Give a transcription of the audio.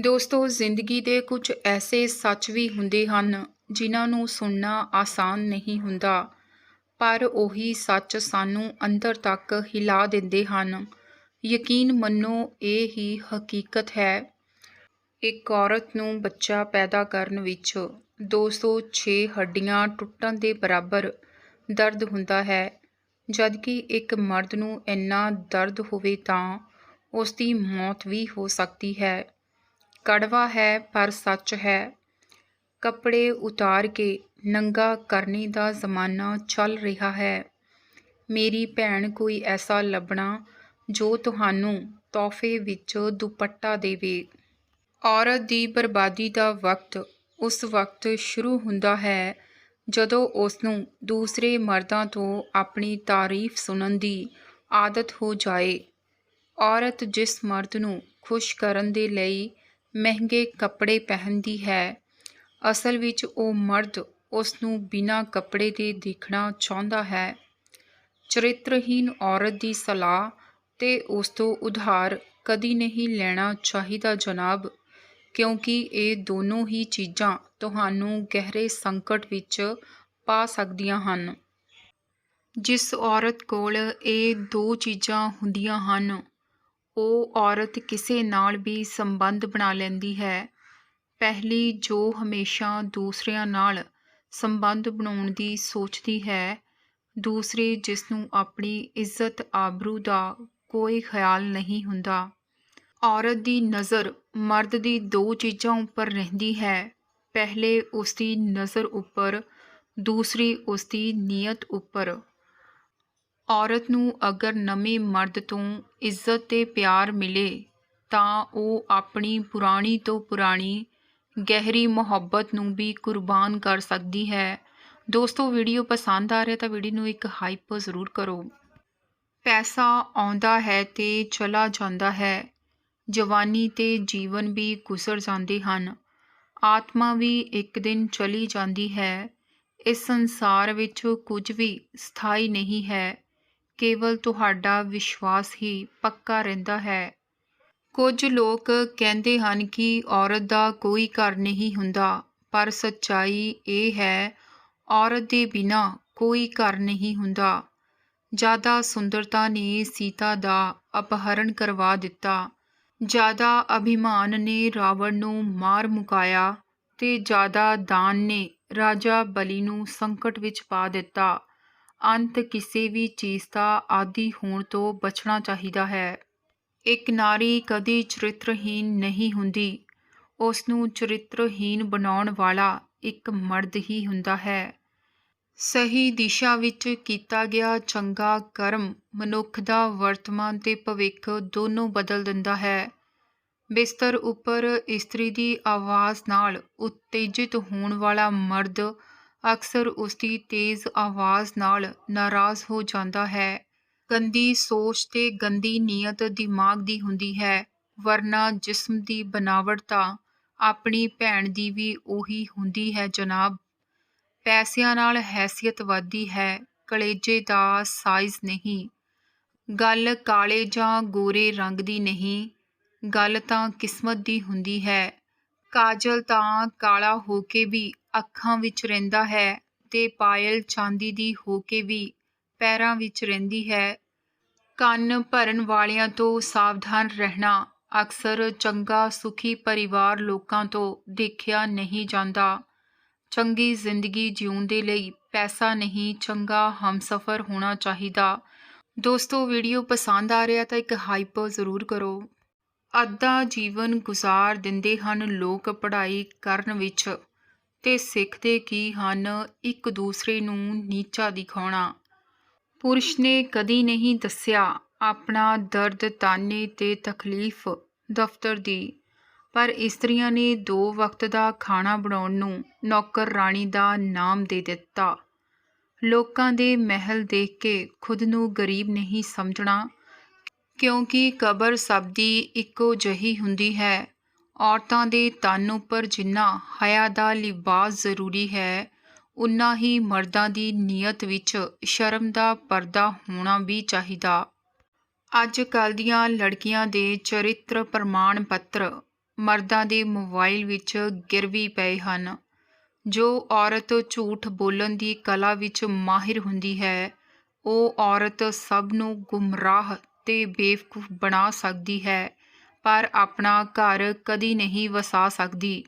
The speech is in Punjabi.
ਦੋਸਤੋ, ਜ਼ਿੰਦਗੀ ਦੇ ਕੁਝ ਐਸੇ ਸੱਚ ਵੀ ਹੁੰਦੇ ਹਨ ਜਿਨ੍ਹਾਂ ਨੂੰ ਸੁਣਨਾ ਆਸਾਨ ਨਹੀਂ ਹੁੰਦਾ। ਪਰ ਉਹੀ ਸੱਚ ਸਾਨੂੰ ਅੰਦਰ ਤੱਕ ਹਿਲਾ ਦਿੰਦੇ ਹਨ। ਯਕੀਨ ਮੰਨੋ, ਇਹ ਹੀ ਹਕੀਕਤ ਹੈ। ਇੱਕ ਔਰਤ ਨੂੰ ਬੱਚਾ ਪੈਦਾ ਕਰਨ ਵਿੱਚ 206 ਹੱਡੀਆਂ ਟੁੱਟਣ ਦੇ ਬਰਾਬਰ ਦਰਦ ਹੁੰਦਾ ਹੈ। ਜਦਕਿ ਇੱਕ ਮਰਦ ਨੂੰ ਇੰਨਾ ਦਰਦ ਹੋਵੇ ਤਾਂ ਉਸ ਦੀ ਮੌਤ ਵੀ ਹੋ ਸਕਦੀ ਹੈ। ਕੜਵਾ ਹੈ ਪਰ ਸੱਚ ਹੈ। ਕੱਪੜੇ ਉਤਾਰ ਕੇ ਨੰਗਾ ਕਰਨੇ ਦਾ ਜ਼ਮਾਨਾ ਚੱਲ ਰਿਹਾ ਹੈ। ਮੇਰੀ ਭੈਣ ਕੋਈ ਐਸਾ ਲੱਭਣਾ ਜੋ ਤੁਹਾਨੂੰ ਤੋਹਫੇ ਵਿੱਚ ਦੁਪੱਟਾ ਦੇਵੇ। ਔਰਤ ਦੀ ਬਰਬਾਦੀ ਦਾ ਵਕਤ ਉਸ ਵਕਤ ਸ਼ੁਰੂ ਹੁੰਦਾ ਹੈ ਜਦੋਂ ਉਸ ਨੂੰ ਦੂਸਰੇ ਮਰਦਾਂ ਤੋਂ ਆਪਣੀ ਤਾਰੀਫ ਸੁਣਨ ਦੀ ਆਦਤ ਹੋ ਜਾਏ। ਔਰਤ ਜਿਸ ਮਰਦ ਨੂੰ ਖੁਸ਼ ਕਰਨ ਦੇ ਲਈ ਮਹਿੰਗੇ ਕੱਪੜੇ ਪਹਿਨਦੀ ਹੈ। ਅਸਲ ਵਿੱਚ ਉਹ ਮਰਦ ਉਸ ਨੂੰ ਬਿਨਾਂ ਕੱਪੜੇ ਦੇ ਦੇਖਣਾ ਚਾਹੁੰਦਾ ਹੈ। ਚਰਿੱਤਰਹੀਨ ਔਰਤ ਦੀ ਸਲਾਹ ਤੇ ਉਸ ਤੋਂ ਉਧਾਰ ਕਦੀ ਨਹੀਂ ਲੈਣਾ ਚਾਹੀਦਾ ਜਨਾਬ, ਕਿਉਂਕਿ ਇਹ ਦੋਨੋਂ ਹੀ ਚੀਜ਼ਾਂ ਤੁਹਾਨੂੰ ਗਹਿਰੇ ਸੰਕਟ ਵਿੱਚ ਪਾ ਸਕਦੀਆਂ ਹਨ। ਜਿਸ ਔਰਤ ਕੋਲ ਇਹ ਦੋ ਚੀਜ਼ਾਂ ਹੁੰਦੀਆਂ ਹਨ ਉਹ ਔਰਤ ਕਿਸੇ ਨਾਲ ਵੀ ਸੰਬੰਧ ਬਣਾ ਲੈਂਦੀ ਹੈ। ਪਹਿਲੀ, ਜੋ ਹਮੇਸ਼ਾ ਦੂਸਰਿਆਂ ਨਾਲ ਸੰਬੰਧ ਬਣਾਉਣ ਦੀ ਸੋਚਦੀ ਹੈ। ਦੂਸਰੀ, ਜਿਸ ਨੂੰ ਆਪਣੀ ਇੱਜ਼ਤ ਆਬਰੂ ਦਾ ਕੋਈ ਖਿਆਲ ਨਹੀਂ ਹੁੰਦਾ। ਔਰਤ ਦੀ ਨਜ਼ਰ ਮਰਦ ਦੀ ਦੋ ਚੀਜ਼ਾਂ ਉੱਪਰ ਰਹਿੰਦੀ ਹੈ। ਪਹਿਲੇ, ਉਸ ਦੀ ਨਜ਼ਰ ਉੱਪਰ, ਦੂਸਰੀ, ਉਸ ਦੀ ਨੀਅਤ ਉੱਪਰ। ਔਰਤ ਨੂੰ ਅਗਰ ਨਵੇਂ ਮਰਦ ਤੋਂ ਇੱਜ਼ਤ ਤੇ ਪਿਆਰ ਮਿਲੇ, ਤਾਂ ਉਹ ਆਪਣੀ ਪੁਰਾਣੀ ਤੋਂ ਪੁਰਾਣੀ ਗਹਿਰੀ ਮੁਹੱਬਤ ਨੂੰ ਵੀ ਕੁਰਬਾਨ ਕਰ ਸਕਦੀ ਹੈ। ਦੋਸਤੋ, ਵੀਡੀਓ ਪਸੰਦ ਆ ਰਿਹਾ ਤਾਂ ਵੀਡੀਓ ਨੂੰ ਇੱਕ ਹਾਈਪ ਜ਼ਰੂਰ ਕਰੋ। ਪੈਸਾ ਆਉਂਦਾ ਹੈ ਤੇ ਚਲਾ ਜਾਂਦਾ ਹੈ। ਜਵਾਨੀ ਤੇ ਜੀਵਨ ਵੀ ਗੁਜ਼ਰ ਜਾਂਦੇ ਹਨ। ਆਤਮਾ ਵੀ ਇੱਕ ਦਿਨ ਚਲੀ ਜਾਂਦੀ ਹੈ। ਇਸ ਸੰਸਾਰ ਵਿੱਚ ਕੁਝ ਵੀ ਸਥਾਈ ਨਹੀਂ ਹੈ। ਕੇਵਲ ਤੁਹਾਡਾ ਵਿਸ਼ਵਾਸ ਹੀ ਪੱਕਾ ਰਹਿੰਦਾ ਹੈ। ਕੁਝ ਲੋਕ ਕਹਿੰਦੇ ਹਨ ਕਿ ਔਰਤ ਦਾ ਕੋਈ ਘਰ ਨਹੀਂ ਹੁੰਦਾ, ਪਰ ਸੱਚਾਈ ਇਹ ਹੈ, ਔਰਤ ਦੇ ਬਿਨਾ ਕੋਈ ਘਰ ਨਹੀਂ ਹੁੰਦਾ। ਜ਼ਿਆਦਾ ਸੁੰਦਰਤਾ ਨੇ ਸੀਤਾ ਦਾ ਅਪਹਰਣ ਕਰਵਾ ਦਿੱਤਾ। ਜ਼ਿਆਦਾ ਅਭਿਮਾਨ ਨੇ ਰਾਵਣ ਨੂੰ ਮਾਰ ਮੁਕਾਇਆ ਤੇ ਜ਼ਿਆਦਾ ਦਾਨ ਨੇ ਰਾਜਾ ਬਲੀ ਨੂੰ ਸੰਕਟ ਵਿੱਚ ਪਾ ਦਿੱਤਾ। ਅੰਤ ਕਿਸੇ ਵੀ ਚੀਜ਼ ਦਾ ਆਦੀ ਹੋਣ ਤੋਂ ਬਚਣਾ ਚਾਹੀਦਾ ਹੈ। ਇੱਕ ਨਾਰੀ ਕਦੀ ਚਰਿੱਤਰਹੀਨ ਨਹੀਂ ਹੁੰਦੀ। ਉਸ ਨੂੰ ਚਰਿੱਤਰਹੀਨ ਬਣਾਉਣ ਵਾਲਾ ਇੱਕ ਮਰਦ ਹੀ ਹੁੰਦਾ ਹੈ। ਸਹੀ ਦਿਸ਼ਾ ਵਿੱਚ ਕੀਤਾ ਗਿਆ ਚੰਗਾ ਕਰਮ ਮਨੁੱਖ ਦਾ ਵਰਤਮਾਨ ਤੇ ਭਵਿੱਖ ਦੋਨੋਂ ਬਦਲ ਦਿੰਦਾ ਹੈ। ਬਿਸਤਰ ਉੱਪਰ ਇਸਤਰੀ ਦੀ ਆਵਾਜ਼ ਨਾਲ ਉਤੇਜਿਤ ਹੋਣ ਵਾਲਾ ਮਰਦ ਅਕਸਰ ਉਸਦੀ ਤੇਜ਼ ਆਵਾਜ਼ ਨਾਲ ਨਾਰਾਜ਼ ਹੋ ਜਾਂਦਾ ਹੈ। ਗੰਦੀ ਸੋਚ ਤੇ ਗੰਦੀ ਨੀਅਤ ਦਿਮਾਗ ਦੀ ਹੁੰਦੀ ਹੈ, ਵਰਨਾ ਜਿਸਮ ਦੀ ਬਨਾਵਟ ਤਾਂ ਆਪਣੀ ਭੈਣ ਦੀ ਵੀ ਉਹੀ ਹੁੰਦੀ ਹੈ ਜਨਾਬ। ਪੈਸਿਆਂ ਨਾਲ ਹੈਸੀਅਤ ਵੱਧਦੀ ਹੈ, ਕਲੇਜੇ ਦਾ ਸਾਈਜ਼ ਨਹੀਂ। ਗੱਲ ਕਾਲੇ ਜਾਂ ਗੋਰੇ ਰੰਗ ਦੀ ਨਹੀਂ, ਗੱਲ ਤਾਂ ਕਿਸਮਤ ਦੀ ਹੁੰਦੀ ਹੈ। ਕਾਜਲ ਤਾਂ ਕਾਲਾ ਹੋ ਕੇ ਵੀ ਅੱਖਾਂ ਵਿੱਚ ਰਹਿੰਦਾ ਹੈ ਤੇ ਪਾਇਲ ਚਾਂਦੀ ਦੀ ਹੋ ਕੇ ਵੀ ਪੈਰਾਂ ਵਿੱਚ ਰਹਿੰਦੀ ਹੈ। ਕੰਨ ਭਰਨ ਵਾਲਿਆਂ ਤੋਂ ਸਾਵਧਾਨ ਰਹਿਣਾ ਅਕਸਰ ਚੰਗਾ ਸੁਖੀ ਪਰਿਵਾਰ ਲੋਕਾਂ ਤੋਂ ਦੇਖਿਆ ਨਹੀਂ ਜਾਂਦਾ। ਚੰਗੀ ਜ਼ਿੰਦਗੀ ਜਿਉਣ ਦੇ ਲਈ ਪੈਸਾ ਨਹੀਂ, ਚੰਗਾ ਹਮਸਫਰ ਹੋਣਾ ਚਾਹੀਦਾ। ਦੋਸਤੋ, ਵੀਡੀਓ ਪਸੰਦ ਆ ਰਿਹਾ ਤਾਂ ਇੱਕ ਹਾਈਪ ਜ਼ਰੂਰ ਕਰੋ। ਅੱਧਾ ਜੀਵਨ ਗੁਜ਼ਾਰ ਦਿੰਦੇ ਹਨ ਲੋਕ ਪੜ੍ਹਾਈ ਕਰਨ ਵਿੱਚ। ਤੇ ਸਿੱਖਦੇ ਕੀ ਹਨ ਇੱਕ ਦੂਸਰੇ ਨੂੰ ਨੀਚਾ ਦਿਖਾਉਣਾ। ਪੁਰਸ਼ ਨੇ ਕਦੀ ਨਹੀਂ ਦੱਸਿਆ ਆਪਣਾ ਦਰਦ ਤਾਨੇ ਤੇ ਤਕਲੀਫ ਦਫ਼ਤਰ ਦੀ, ਪਰ ਇਸਤਰੀਆਂ ਨੇ ਦੋ ਵਕਤ ਦਾ ਖਾਣਾ ਬਣਾਉਣ ਨੂੰ ਨੌਕਰ ਰਾਣੀ ਦਾ ਨਾਮ ਦੇ ਦਿੱਤਾ। ਲੋਕਾਂ ਦੇ ਮਹਿਲ ਦੇਖ ਕੇ ਖੁਦ ਨੂੰ ਗਰੀਬ ਨਹੀਂ ਸਮਝਣਾ, ਕਿਉਂਕਿ ਕਬਰ ਸਭ ਦੀ ਇੱਕੋ ਜਹੀ ਹੁੰਦੀ ਹੈ। ਔਰਤਾਂ ਦੇ ਤਨ ਉੱਪਰ ਜਿੰਨਾ ਹਯਾ ਦਾ ਲਿਬਾਸ ਜ਼ਰੂਰੀ ਹੈ ਉਨਾ ਹੀ ਮਰਦਾਂ ਦੀ ਨੀਅਤ ਵਿੱਚ ਸ਼ਰਮ ਦਾ ਪਰਦਾ ਹੋਣਾ ਵੀ ਚਾਹੀਦਾ। ਅੱਜ ਕੱਲ੍ਹ ਦੀਆਂ ਲੜਕੀਆਂ ਦੇ ਚਰਿੱਤਰ ਪ੍ਰਮਾਣ ਪੱਤਰ ਮਰਦਾਂ ਦੇ ਮੋਬਾਈਲ ਵਿੱਚ ਗਿਰਵੀ ਪਏ ਹਨ, ਜੋ ਔਰਤ ਝੂਠ ਬੋਲਣ ਦੀ ਕਲਾ ਵਿੱਚ ਮਾਹਿਰ ਹੁੰਦੀ ਹੈ, ਉਹ ਔਰਤ ਸਭ ਨੂੰ ਗੁੰਮਰਾਹ ਤੇ ਬੇਵਕੂਫ ਬਣਾ ਸਕਦੀ ਹੈ। ਪਰ ਆਪਣਾ ਘਰ ਕਦੀ ਨਹੀਂ ਵਸਾ ਸਕਦੀ।